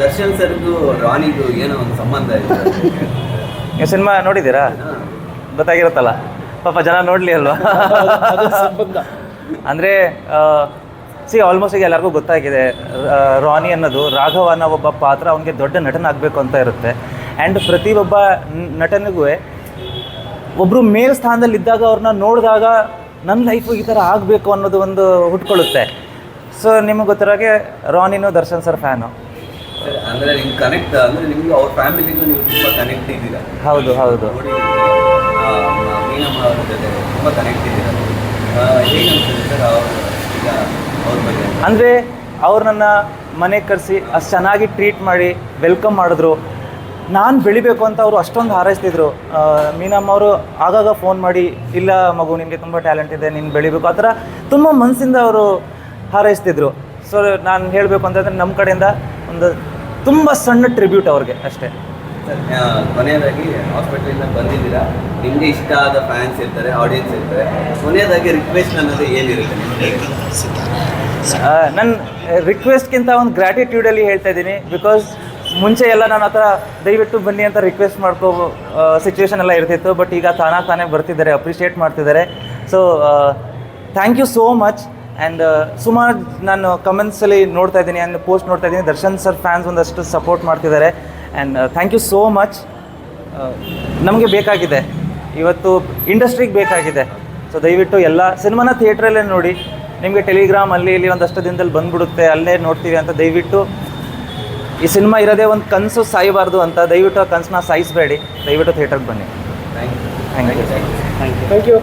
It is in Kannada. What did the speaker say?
ದರ್ಶನ್ ಸರ್ಗೂ ರಾಣಿಗೂ ಏನೋ ಒಂದು ಸಂಬಂಧ ಇದೆ. ನೀವು ಸಿನಿಮಾ ನೋಡಿದ್ದೀರಾ? ಗೊತ್ತಾಗಿರುತ್ತಲ್ಲ. ಪಾಪ ಜನ ನೋಡಲಿ ಅಲ್ವಾ? ಅಂದರೆ ಸಿ ಆಲ್ಮೋಸ್ಟ್ ಈಗ ಎಲ್ಲರಿಗೂ ಗೊತ್ತಾಗಿದೆ ರಾನಿ ಅನ್ನೋದು ರಾಘವ ಅನ್ನೋ ಒಬ್ಬ ಪಾತ್ರ ಅವನಿಗೆ ದೊಡ್ಡ ನಟನಾಗಬೇಕು ಅಂತ ಇರುತ್ತೆ. ಆ್ಯಂಡ್ ಪ್ರತಿ ಒಬ್ಬ ನಟನಿಗೂ ಒಬ್ಬರು ಮೇಲ್ ಸ್ಥಾನದಲ್ಲಿದ್ದಾಗ ಅವ್ರನ್ನ ನೋಡಿದಾಗ ನನ್ನ ಲೈಫು ಈ ಥರ ಆಗಬೇಕು ಅನ್ನೋದು ಒಂದು ಹುಟ್ಕೊಳ್ಳುತ್ತೆ. ಸೊ ನಿಮಗೆ ಹಾಗೆ ರಾನಿನೂ ದರ್ಶನ್ ಸರ್ ಫ್ಯಾನು ಅಂದ್ರೆ ನಿಮ್ಗೆ ಕನೆಕ್ಟ್ ಅಂದ್ರೆ ನಿಮ್ಗೆ ಅವ್ರ ಫ್ಯಾಮಿಲಿಗೂ ನೀವು ತುಂಬಾ ಕನೆಕ್ಟ್ ಇದ್ದೀರಾ. ಹೌದು ಹೌದು. ಮೀನಮ್ಮ ಅವ್ರ ಜೊತೆ ತುಂಬಾ ಕನೆಕ್ಟ್ ಇದ್ದೀರಾ. ಆ, ಹೇಗೆ ಅನ್ಸುತ್ತೆ ಸರ್ ಅವ್ರ ಈಗ ಅವ್ರ ಬಗ್ಗೆ? ಅಂದರೆ ಅವ್ರು ನನ್ನ ಮನೆಗೆ ಕರೆಸಿ ಅಷ್ಟು ಚೆನ್ನಾಗಿ ಟ್ರೀಟ್ ಮಾಡಿ ವೆಲ್ಕಮ್ ಮಾಡಿದ್ರು. ನಾನು ಬೆಳಿಬೇಕು ಅಂತ ಅವರು ಅಷ್ಟೊಂದು ಹಾರೈಸ್ತಿದ್ರು. ಮೀನಮ್ಮ ಅವರು ಆಗಾಗ ಫೋನ್ ಮಾಡಿ ಇಲ್ಲ ಮಗು ನಿಮಗೆ ತುಂಬ ಟ್ಯಾಲೆಂಟ್ ಇದೆ ನೀನು ಬೆಳಿಬೇಕು. ಆ ಥರ ತುಂಬ ಮನಸ್ಸಿಂದ ಅವರು ಹಾರೈಸ್ತಿದ್ರು. ಸೊ ನಾನು ಹೇಳಬೇಕು ಅಂತಂದರೆ ನಮ್ಮ ಕಡೆಯಿಂದ ಒಂದು ತುಂಬ ಸಣ್ಣ ಟ್ರಿಬ್ಯೂಟ್ ಅವ್ರಿಗೆ ಅಷ್ಟೇ. ಕೊನೆಯದಾಗಿ ಹಾಸ್ಪಿಟಲಿಂದ ಬಂದಿದ್ದೀರಾ? ನಿಮಗೆ ಇಷ್ಟ ಆದ ಫ್ಯಾನ್ಸ್ ಇರ್ತಾರೆ ಆಡಿಯನ್ಸ್ ಇರ್ತಾರೆ. ಕೊನೆಯದಾಗಿ ರಿಕ್ವೆಸ್ಟ್ ಅನ್ನೋದು ಏನಿರುತ್ತೆ ನನ್ನ ರಿಕ್ವೆಸ್ಟ್ಗಿಂತ ಒಂದು ಗ್ರ್ಯಾಟಿಟ್ಯೂಡಲ್ಲಿ ಹೇಳ್ತಾ ಇದ್ದೀನಿ. ಬಿಕಾಸ್ ಮುಂಚೆ ಎಲ್ಲ ನಾನು ಆ ಥರ ದಯವಿಟ್ಟು ಬನ್ನಿ ಅಂತ ರಿಕ್ವೆಸ್ಟ್ ಮಾಡ್ಕೋ ಸಿಚುವೇಶನ್ ಎಲ್ಲ ಇರ್ತಿತ್ತು. ಬಟ್ ಈಗ ತಾನಾಗಿ ತಾನೇ ಬರ್ತಿದ್ದಾರೆ ಅಪ್ರಿಷಿಯೇಟ್ ಮಾಡ್ತಿದ್ದಾರೆ. So thank you so much and ಸುಮಾರು ನಾನು ಕಮೆಂಟ್ಸಲ್ಲಿ ನೋಡ್ತಾ ಇದ್ದೀನಿ ಆ್ಯಂಡ್ ಪೋಸ್ಟ್ ನೋಡ್ತಾ ಇದ್ದೀನಿ. ದರ್ಶನ್ ಸರ್ ಫ್ಯಾನ್ಸ್ ಒಂದಷ್ಟು ಸಪೋರ್ಟ್ ಮಾಡ್ತಿದ್ದಾರೆ. And thank you so much ನಮಗೆ ಬೇಕಾಗಿದೆ. ಇವತ್ತು ಇಂಡಸ್ಟ್ರಿಗೆ ಬೇಕಾಗಿದೆ. ಸೊ ದಯವಿಟ್ಟು ಎಲ್ಲ ಸಿನಿಮಾನ ಥಿಯೇಟ್ರಲ್ಲೇ ನೋಡಿ. ನಿಮಗೆ ಟೆಲಿಗ್ರಾಮ್ ಅಲ್ಲಿ ಇಲ್ಲಿ ಒಂದಷ್ಟು ದಿನದಲ್ಲಿ ಬಂದ್ಬಿಡುತ್ತೆ. ಅಲ್ಲೇ ನೋಡ್ತೀವಿ ಅಂತ ದಯವಿಟ್ಟು. ಈ ಸಿನಿಮಾ ಇರೋದೇ ಒಂದು ಕನಸು ಸಾಯಬಾರ್ದು ಅಂತ ದಯವಿಟ್ಟು ಆ ಕನಸನ್ನ ಸಾಯಿಸಬೇಡಿ. ದಯವಿಟ್ಟು ಥಿಯೇಟರ್ಗೆ ಬನ್ನಿ. Thank you thank you thank you thank you